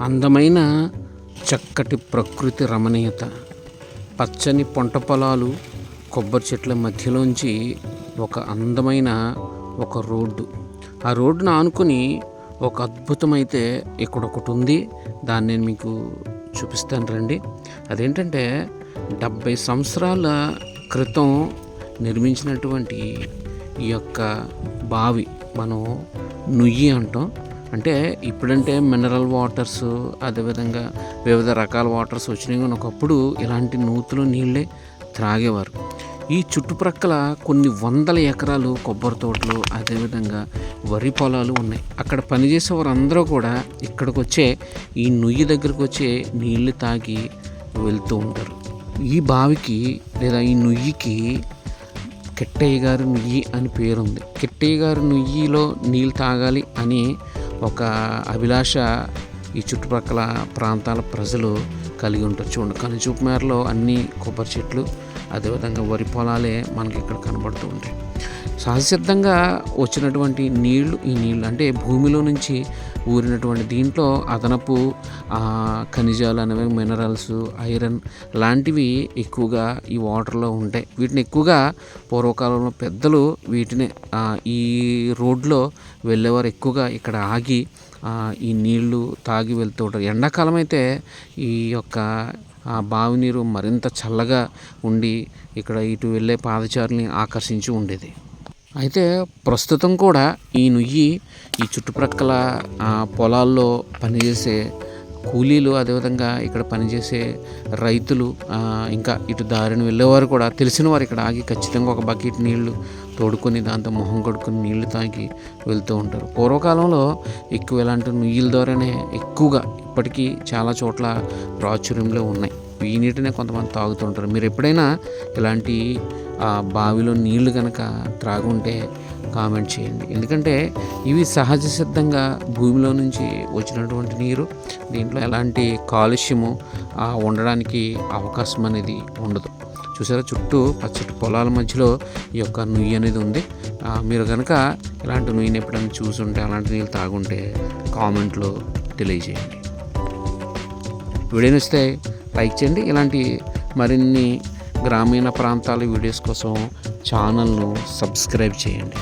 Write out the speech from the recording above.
అందమైన చక్కటి ప్రకృతి రమణీయత. పచ్చని పంట పొలాలు కొబ్బరి చెట్ల మధ్యలోంచి ఒక అందమైన ఒక రోడ్డు. ఆ రోడ్డును ఆనుకుని ఒక అద్భుతమైతే ఇక్కడ ఒకటి ఉంది. దాన్ని నేను మీకు చూపిస్తాను రండి. అదేంటంటే డెబ్భై సంవత్సరాల క్రితం నిర్మించినటువంటి ఈ యొక్క బావి మనం నుయ్యి అంటాం. అంటే ఇప్పుడంటే మినరల్ వాటర్స్ అదేవిధంగా వివిధ రకాల వాటర్స్ వచ్చినాయి కానీ ఒకప్పుడు ఇలాంటి నూతులు నీళ్ళే త్రాగేవారు. ఈ చుట్టుప్రక్కల కొన్ని వందల ఎకరాలు కొబ్బరి తోటలు అదేవిధంగా వరి పొలాలు ఉన్నాయి. అక్కడ పనిచేసే వారందరూ కూడా ఇక్కడికి వచ్చే ఈ నుయ్యి దగ్గరకు వచ్చే నీళ్ళు తాగి వెళ్తూ ఉంటారు. ఈ బావికి లేదా ఈ నుయ్యికి కిట్టయ్య గారి నుయ్యి అని పేరుంది. కిట్టయ్య గారి నుయ్యిలో నీళ్ళు తాగాలి అని ఒక అభిలాష ఈ చుట్టుపక్కల ప్రాంతాల ప్రజలు కలిగి ఉంటారు. చూడండి కనుచూపు మేరలో అన్ని కొబ్బరి చెట్లు అదేవిధంగా వరి పొలాలే మనకి ఇక్కడ కనబడుతూ ఉంటాయి. సహజసిద్ధంగా వచ్చినటువంటి నీళ్ళు ఈ నీళ్ళు అంటే భూమిలో నుంచి ఊరినటువంటి దీంట్లో అదనపు ఖనిజాలు అనేవి మినరల్స్ ఐరన్ లాంటివి ఎక్కువగా ఈ వాటర్లో ఉంటాయి. వీటిని ఎక్కువగా పూర్వకాలంలో పెద్దలు వీటిని ఈ రోడ్లో వెళ్ళేవారు ఎక్కువగా ఇక్కడ ఆగి ఈ నీళ్ళు తాగి వెళ్తూ ఉంటారు. ఎండాకాలం అయితే ఈ యొక్క ఆ బావి నీరు మరింత చల్లగా ఉండి ఇక్కడ ఇటు వెళ్ళే పాదచారుల్ని ఆకర్షించి ఉండేది. అయితే ప్రస్తుతం కూడా ఈ నుయ్యి ఈ చుట్టుప్రక్కల పొలాల్లో పనిచేసే కూలీలు అదేవిధంగా ఇక్కడ పనిచేసే రైతులు ఇంకా ఇటు దారిని వెళ్ళేవారు కూడా తెలిసిన వారు ఇక్కడ ఆగి ఖచ్చితంగా ఒక బకెట్ నీళ్ళు తోడుకొని దాంతో మొహం కడుక్కొని నీళ్ళు తాగి వెళ్తూ ఉంటారు. పూర్వకాలంలో ఎక్కువ ఇలాంటి నుయ్యిల ద్వారానే ఎక్కువగా ఇప్పటికీ చాలా చోట్ల ప్రాచుర్యంలో ఉన్నాయి. ఈ నీటినే కొంతమంది తాగుతుంటారు మీరు ఎప్పుడైనా ఇలాంటి ఆ, బావిలో నీళ్ళు కనుక త్రాగుంటే కామెంట్ చేయండి. ఎందుకంటే ఇవి సహజ సిద్ధంగా భూమిలో నుంచి వచ్చినటువంటి నీరు. దీంట్లో ఎలాంటి కాలుష్యము ఉండడానికి అవకాశం అనేది ఉండదు. చూసారా? చుట్టూ పచ్చటి పొలాల మధ్యలో ఈ యొక్క నుయ్యి అనేది ఉంది. మీరు కనుక ఇలాంటి నుయ్యిని ఎప్పుడైనా చూసుంటే అలాంటి నీళ్ళు తాగుంటే కామెంట్లో తెలియజేయండి. వీడియో నచ్చితే లైక్ చేయండి. ఇలాంటి మరిన్ని గ్రామీణ ప్రాంతాల వీడియోస్ కోసం ఛానల్ను సబ్స్క్రైబ్ చేయండి.